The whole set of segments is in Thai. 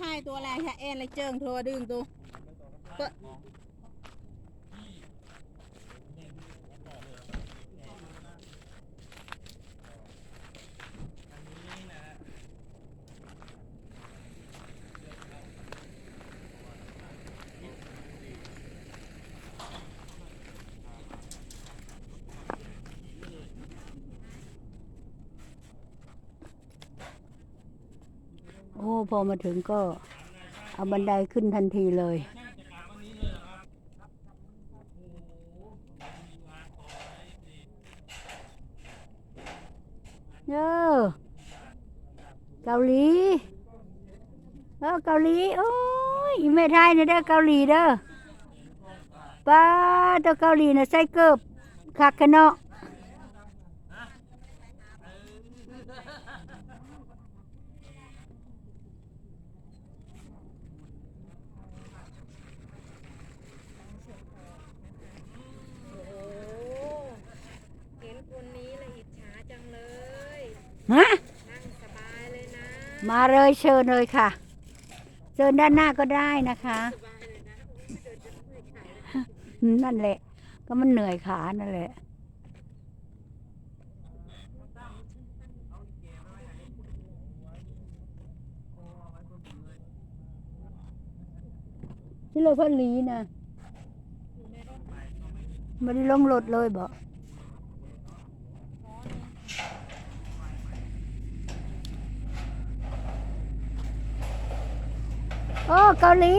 ถ่ายตัวแรงแค่เอ็นเลยเจิงโทรดึงตัวเปิด โอ้ พอมาถึงก็เอาบันไดขึ้นทันทีเลย เออเกาหลี เออเกาหลี โอ้ยไม่ไทยเนี่ยเด้อเกาหลีเด้อป้าตัวเกาหลีน่ะใส่เกิบคักกันเนาะ โอ้เห็นคนนี้เลยอิจฉาจังเลย ฮะนั่งสบายเลยนะมาเลยเชิญเลยค่ะ เชิญด้านหน้าก็ได้นะคะสบายเลยนะโอ้ยเดินจะเมื่อยขาเลยนั่นแหละ ก็มันเหนื่อยขานั่นแหละที่เราพันลีนะไม่ได้ลงรถเลยบอก โอ้ เกาหลี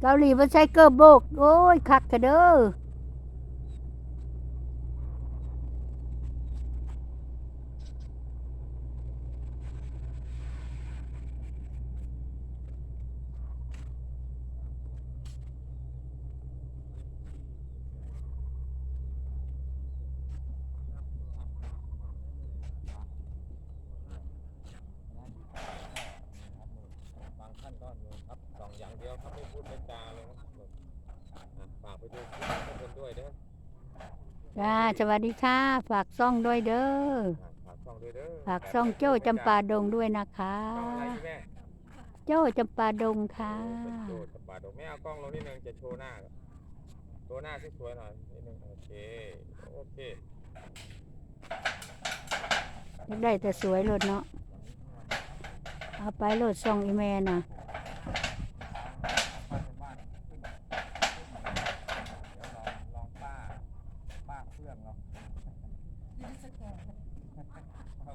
เกาหลีมันใช้เกิบโบก โอ้ย คักกระเด้อบบางท่านก็นู่นครับส่องอย่างเดียวครับไม่พูดไม่จาเลยนะครับอะฝากไปดูคลิปทุกคนด้วยเด้อ จ้าสวัสดีค่ะ ฝากซ่องด้วยเด้ออะฝากช่องด้วยเด้อฝากซ่องโจ้จำปาดงด้วยนะคะ ช่องอะไรพี่แม่โจ้จำปาดงค่ะเป็นโจทย์กับปาดอกไม่เอากล้องลงนิดนึงจะโชว์หน้าก่อนโชว์หน้าสวยๆหน่อยนิดนึงโอเคโอเคอยากได้แต่สวยรถเนาะ เอาไปรถซ่องอีแม่น่ะ เดี๋ยวลองลองป้าป้าเพื่อนลองป้า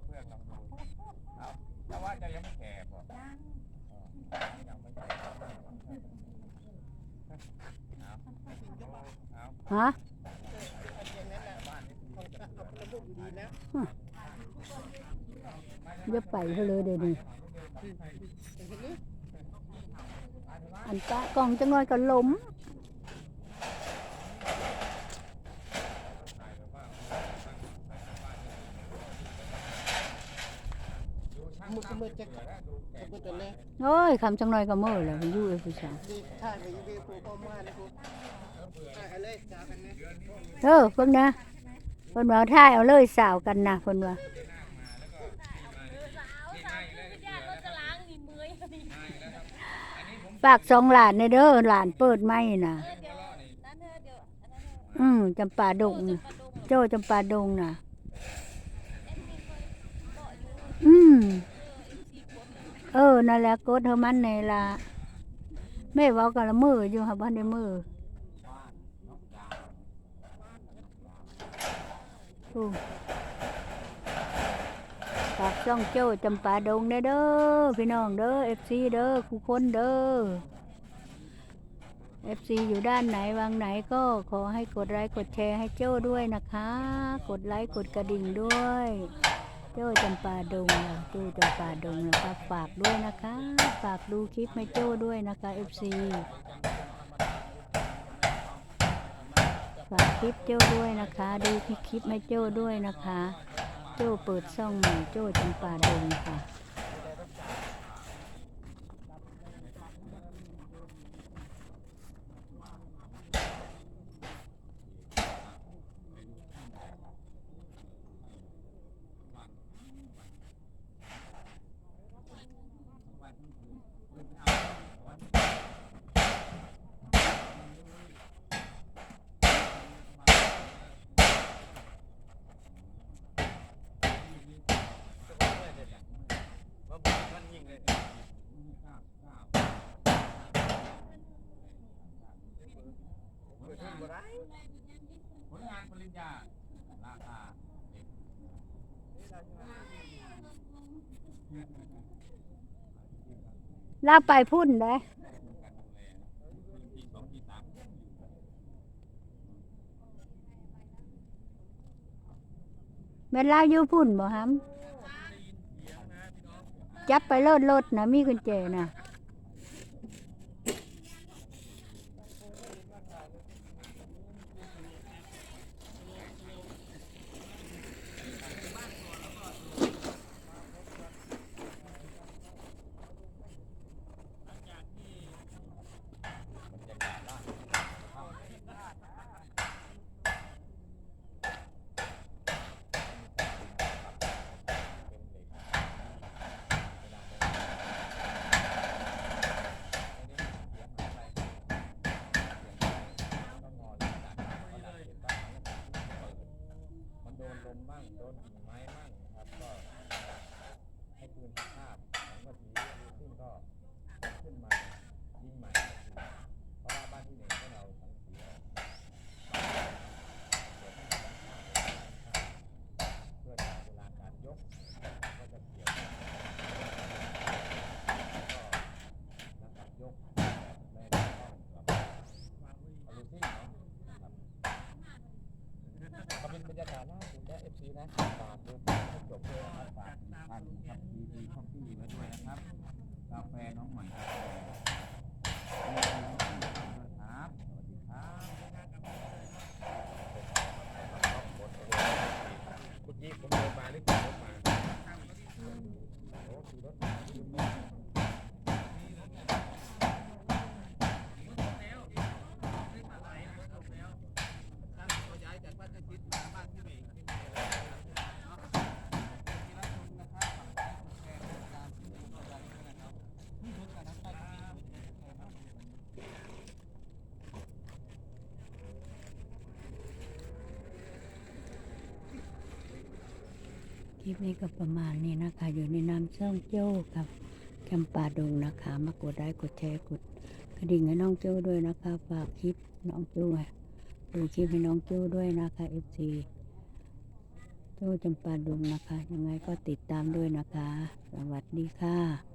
เพื่อนลองดูเอาแต่ว่าจะยังไม่แก่บ่อ๋อยังไม่แก่เอาเอา ฮะเดี๋ยวไปเขาเลยเดี๋ยวนี้อันตะกล่องจะงอยก็ล้มมือขมือจะขมือตัวเล็กโอ้ยคำจังน้อยก็มือแล้วมันอยู่ไอ้ผู้ชา ยดีถ่ายไปยีวีปูพ่อมาเลยปูถ่ายเลยจ้าเออเพิ่นนะเพิ่นว่าถ่ายเอาเลยสาวกันนะเพิ่นว่าฝากสองหลานในเด้อหลานเปิดไม่น่ะ อืมจำปาดงโจ้จำปาดงน่ะ อืมเออนั่นแหละกดเธอมันในละแม่เว้ากันละมืออยู่ค่ะบ้านในมือโอ้ ฝากช่องโจ้จำปาดงเด้อเด้อพี่น้องเด้อเอฟซีเด้อคู่คนเด้อเอฟซีอยู่ด้านไหนวางไหนก็ขอให้กดไลค์กดแชร์ให้โจ้ด้วยนะคะ กดไลค์กดกระดิ่งด้วยโจ้จำปาดงนะโจ้จำปาดงนะคะฝากด้วยนะคะ ฝากดูคลิปให้โจ้ด้วยนะคะ FC ฝากคลิปโจ้ด้วยนะคะ ดูคลิปให้โจ้ด้วยนะคะ โจ้เปิดซ่องใหม่โจ้จำปาดงค่ะ ว่าบุญมันยิ่งเลยเปิดเผยบ่ได้ ผลงานปริญญา ราคาเด็ลาไปพุ่นได้ปีสองปีสามแม่นลาอยู่พุ่นบ่ฮัมจับไปรถรถนะมีกุญแจนะ มันโดนลมบ้าง โดนกิ่งไม้บ้างนะครับ ก็ให้คืนสภาพของกระสีซึ่งก็ขึ้นมายิ่งใหม่เพราะว่าบ้านที่หนึ่งให้เราสังเสียเพื่อจากเวลาการยกก็จะเกี่ยวกับนะครับยกแบบไม่ต้องกับเอาลูซิ่งเนาะนะครับ ก็เป็นบรรยากาศล่า สุดนะเอฟซีนะฝากดูให้จบเลยนะครับฝากท่านครับดีดีคอฟฟี่มาด้วยนะครับ กาแฟน้องใหม่กาแฟดีดีคอฟฟี่ด้วยครับ สวัสดีครับเมื่อกี้ผมเดินมาหรือขี่รถมาโอ้ขี่รถมา คลิปนี้ก็ประมาณนี้นะคะ อยู่ในน้ำช่องเจ้ากับจำปาดงนะคะ มากดไลค์กดแชร์กดกระดิ่งให้น้องเจ้าด้วยนะคะ ฝากคลิปน้องเจ้าดูคลิปให้น้องเจ้าด้วยนะคะเอฟซีเจ้าจำปาดงนะคะ ยังไงก็ติดตามด้วยนะคะ สวัสดีค่ะ